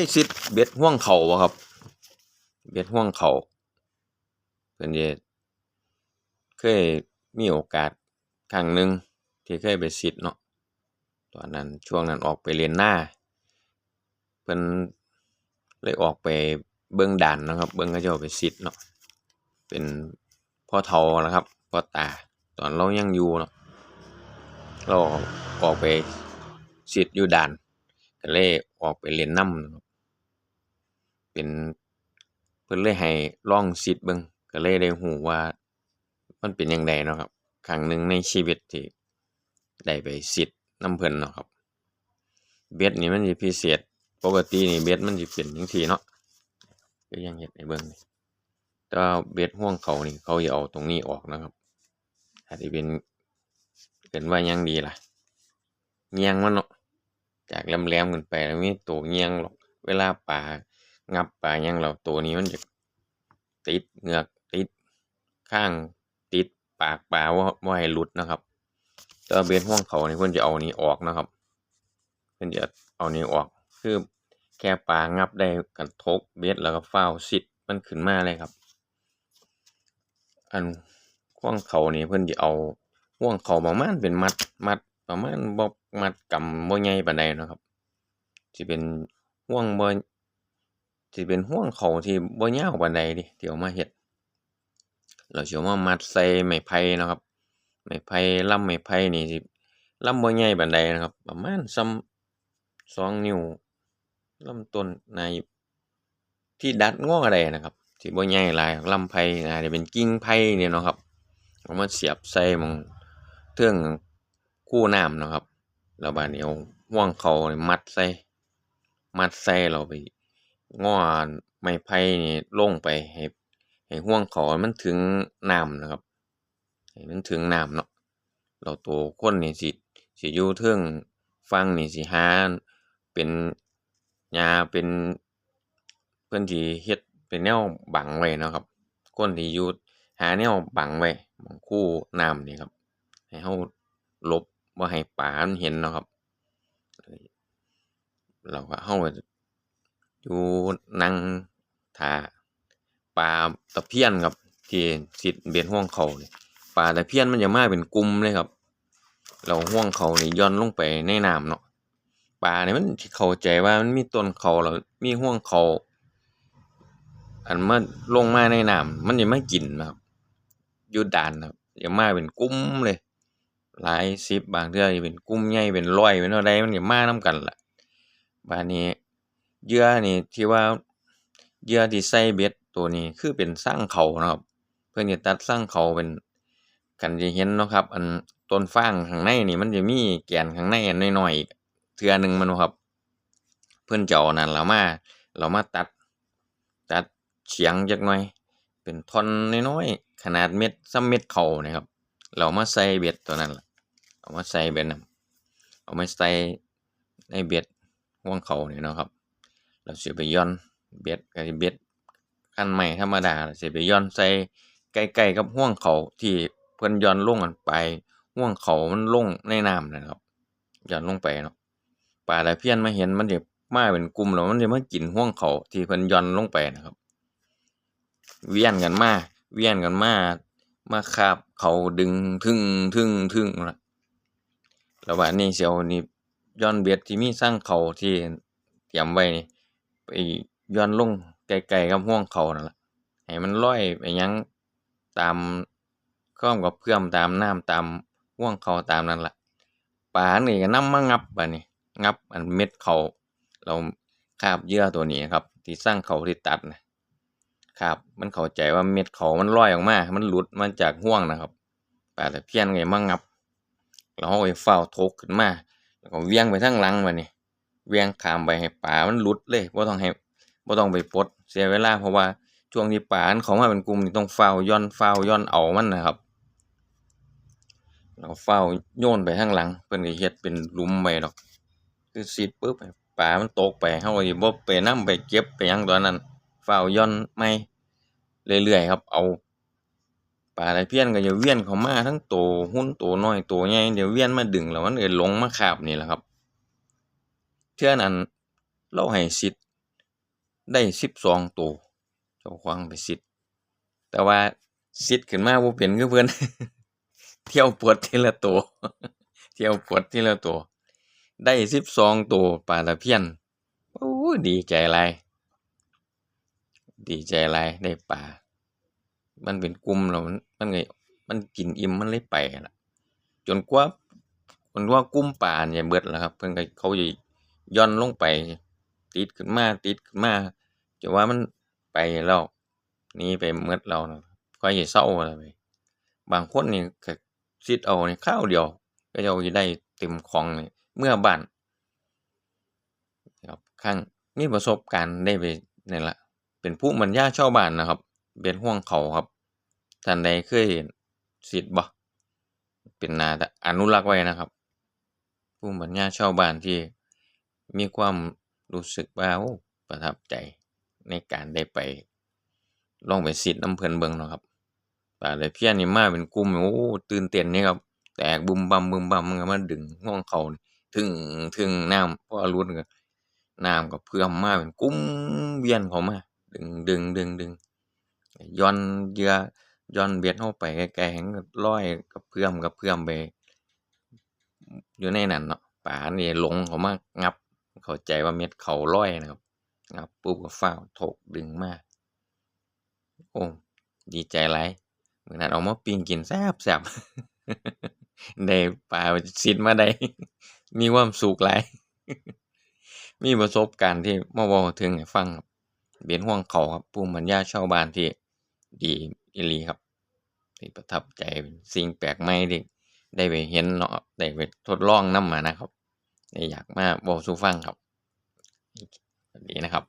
ยสิดเบ็ดห่วงเข่าบ่ครับ เบ็ดห่วงเข่าเพิ่นสิเคยมีโอกาสครั้งหนึ่งที่เคยไปสิดเนาะตอนนั้นช่วงนั้นออกไปเล่นหน้าเพิ่นเลยออกไปเบิ่งด่านนะครับ เบิ่งเขาเจ้าไปสิดเนาะเป็นพ่อเฒ่านะครับพ่อตาตอนเรายังอยู่เนาะเราออกไปสิดอยู่ด่านก็เลยออกไปเล่นนำนะครับ เป็นเพิ่นเลยให้ลองสิดเบิ่งก็เลยได้รู้ว่ามันเป็นจั่งใดเนาะครับ ครั้งหนึ่งในชีวิตที่ได้ไปสิดนำเพิ่นเนาะครับ เบ็ดนี่มันสิพิเศษ ปกตินี่เบ็ดมันสิเป็นจังซี่เนาะคือยังเฮ็ดให้เบิ่งนี่แต่ว่าเบ็ดห่วงเขานี่เขาสิเอาตรงนี้ออกนะครับอาจสิเป็นเอิ้นว่ายังดีล่ะเงียงมันเนาะจากแหลมๆขึ้นไปแล้วมีตัวเงียงหรอก เวลาปลา งับปลายังแล้วตัวนี้มันจะติดเหงือกติดข้างติดปากปลาบ่บ่ให้หลุดนะครับแต่ว่าเบ็ดห่วงเขานี่เพิ่อนจะเอานี้ออกนะครับ เพิ่อนจะเอานี้ออกคือแค่ปลางับได้ก็ทกเบ็ดแล้วก็ฟ้าสิดมันขึ้นมาเลยครับ อันห่วงเขานี่เพิ่อนสิเอาห่วงเขาประมาณเป็นมัดมัดประมาณบ่มัดกำบ่ใหญ่ปานใดนะครับสิเป็นห่วงบ่ สิเป็นห่วงเขาที่บ่ยาวปานใดเดะที่เอามาเฮ็ดแล้วสิเอามามัดใส่ไม้ไผ่นะครับไม้ไผ่ลำไม้ไผ่นี่สิลำบ่ใหญ่ปานใดนะครับ ประมาณส่ำสองนิ้วลำต้นในที่ดัดงออะได้นะครับสิบ่ใหญ่หลายลำไผ่น่าจะเป็นกิ่งไผ่เนี่เนะครับเอามาเสียบใส่มองเทิงคูน้ำนะครับแล้วบัดนี้เอาห่วงเขานี่มัดใส่มัดใส่แล้วไป ง้อไม้ไผ่นี่ลงไปให้ให้ห่วงเขามันถึงน้ำนะครับให้มันถึงน้ำเนาะแล้วตัวคนนี่สิสิอยู่เทิงฝั่งนี่สิหาเป็นหญ้าเป็นเพิ่นสิเฮ็ดเป็นแนวบังไว้เนาะครับคนที่อยู่หาแนวบังไว้หม้องคู่น้ำนี่ครับ ให้เราลบบ่ให้ปลามันเห็นเนาะครับแล้วก็เรา อยู่นั่งท่าปลาตะเพียนครับที่สิดเบ็ดห่วงเขานี่ปลาตะเพียนมันจะมาเป็นกลุ่มเลยครับแล้วห่วงเขานี่ย่อนลงไปในน้ำเนาะปลาเนี่ยมันเข้าใจว่ามันมีต้นเขาแล้วมีห่วงเขาอันมาลงมาในน้ำมันสิมากินนะครับอยู่ด่านครับจะมาเป็นกลุ่มเลยหลายสิบบางเทื่อสิเป็นกลุ่มใหญ่เป็นร้อยเป็นเท่าใดมันสิมานำกันล่ะบัดนี้ เยื่อนี่ที่ว่าเยื่อที่ใส่เบ็ดตัวนี้คือเป็นซังเขานะครับ เพิ่อนสิตัดซังเขาเป็นคันสิเห็นนะครับ อันต้นฟางข้างในนี่มันจะมีแกนข้างในอันน้อยๆอีกเทื่อหนึ่งม่นบ่ครับ เพิ่อนจะเอานนั้นล่ะมาแล้วมาตัด ตัดเฉียงจักหน่อย เป็นท่อนน้อยๆขนาดเม็ดส่ำเม็ดเขานี่ครับเอามาใส่เบ็ดตัวนั้นละเอามาใส่เบ็ดนะเอามาใส่ในเบ็ดห่วงเขานี่นะครับ แล้วสิไปย่อนเบ็ดก็สิเบ็ดคันไม้ธรรมดาแล้วสิไปย่อนใส่ใกล้ๆกับห่วงเขาที่เพิ่นย่อนลงอันไปห่วงเขามันลงในน้ำนั่นครับย่อนลงไปเนาะปลาตะเพียนมาเห็นมันสิมาเป็นกลุ่มแล้วมันสิมากินห่วงเขาที่เพิ่นย่อนลงไปนะครับ เวียนกันมาเวียนกันมามาคาบเขาดึงทึ่งๆๆล่ะแล้วบัดนี้สิเอานี่ย่อนเบ็ดที่มีซังเขาที่เตรียมไว้นี่ ไปย่อนลงใกลๆกับห่วงเขานั่นล่ะ ให้มันลอยไปหยังตามคล้องกับเพื่อมตามน้ำตามห่วงเขาตามนั้นล่ะปลานี่ก็นำมางับบัดนี้ งับอันเม็ดเขาแล้วคาบเยื่อตัวนี้ครับ ที่ซังเขาที่ตัดนะคาบมันเข้าใจว่าเม็ดเขามันลอยออกมา มันหลุดมาจากห่วงนะครับปลาตะเพียนก็เลยมางับแล้วเราก็ฟ้าทกขึ้นมาแล้วก็เวียงไปทางหลังบัดนี้ เวียงขามไปให้ปลามันหลุดเลยบ่ต้องให้บ่ต้องไปปลดเสียเวลาเพราะว่าช่วงที่ปลามันเข้ามาเป็นกลุ่มนี่ต้องฟ้าย่อนฟ้าย่อนเอามันนะครับแล้วก็ฟ้าโยนไปทางหลังเพิ่นก็เฮ็ดเป็นหลุมไว้ดอก คือสิปึ๊บปลามันตกไปเราก็สิบ่ไปนำไปเก็บไปหยังตอนนั้นฟ้าย่อนใหม่เรื่อยๆครับเอาปลาตะเพียนก็จะเวียนเข้ามาทั้งโตหุ่นโตน้อยโตใหญ่เดี๋ยวเวียนมาดึงแล้วมันก็ลงมาคาบนี่แหละครับ เทื่อนั้นเราให้สิทธิ์ได้12ตัวเจ้าของไปซิดแต่ว่าซิดขึ้นมาบ่เป็นคือเพิ่อนเที่ยวปลดทีละตัวเที่ยวปลดทีละตัวได้12ตัวปลาตะเพียนโอ้ดีใจหลายดีใจหลายได้ปลามันเป็นกลุ่มแล้วมันมันก็มันกินอิ่มมันเลยไปละจนกว่าจนว่ากลุ่มปลาเนี่ยเบิดแล้วครับ เพิ่นก็เขาสิห ย่อนลงไปติดขึ้นมาติดขึ้นมาจนว่ามันไปแล้วนี่ไปหมดแล้วนะค่อยสิเซาแล้วไปบางคนนี่ก็ซิดเอาเนี่คราวเดียว ก็เจ้าสิได้เต็มของนี่เมื่อบ้านครับครั้งมีประสบการณ์ได้ไปนี่ล่ะเป็นภูมิปัญญาชาวบ้านนะครับเบ็ดห่วงเขาครับท่านใดเคยซิดบ่เป็นนาอนุรักษ์ไว้นะครับภูมิปัญญาชาวบ้านที่ มีความรู้สึกว่าประทับใจในการได้ไปลองไปซิดนำเพลินเบิงเนาะครับปลาตะเพี้ยนนี่มาเป็นกลุ่มโอ้ตื่นเต้นนี่ครับแตกบึมบั่มบึมบั่มมันก็มาดึงห่วงเขานี่ทึ่งทึ่งน้ำพอหลุดก็น้ำก็เพื่อมมาเป็นกลุ่มเวียนเขามา ดึงดึงดึงดึงย่อนเยื่อย่อนเบ็ดเราไปไกลๆมันก็ลอยกระเพื่อมกระเพื่อมไปอยู่ในนั้นเนาะปลานี่หลงเขามางับ เข้าใจว่าเม็ดเขาลอยนะครับงับปุ๊บก็ฟ้าถกดึงมาโอ้ดีใจหลายมื้อนั้นเอามาปิ้งกินแซ่บๆได้ปลาซิดมาได้ มีความสุขหลายมีประสบการณ์ที่มาเว้าถึงให้ฟังครับเบ็ดห่วงเขาครับภูมิปัญญาชาวบ้านที่ดีอีหลีครับที่ประทับใจสิ่งแปลกใหม่ที่ได้ไปเห็นเนาะได้ไปทดลองนำอะนะครับ อยากมาบอกสู่ฟังครับดีนะครับ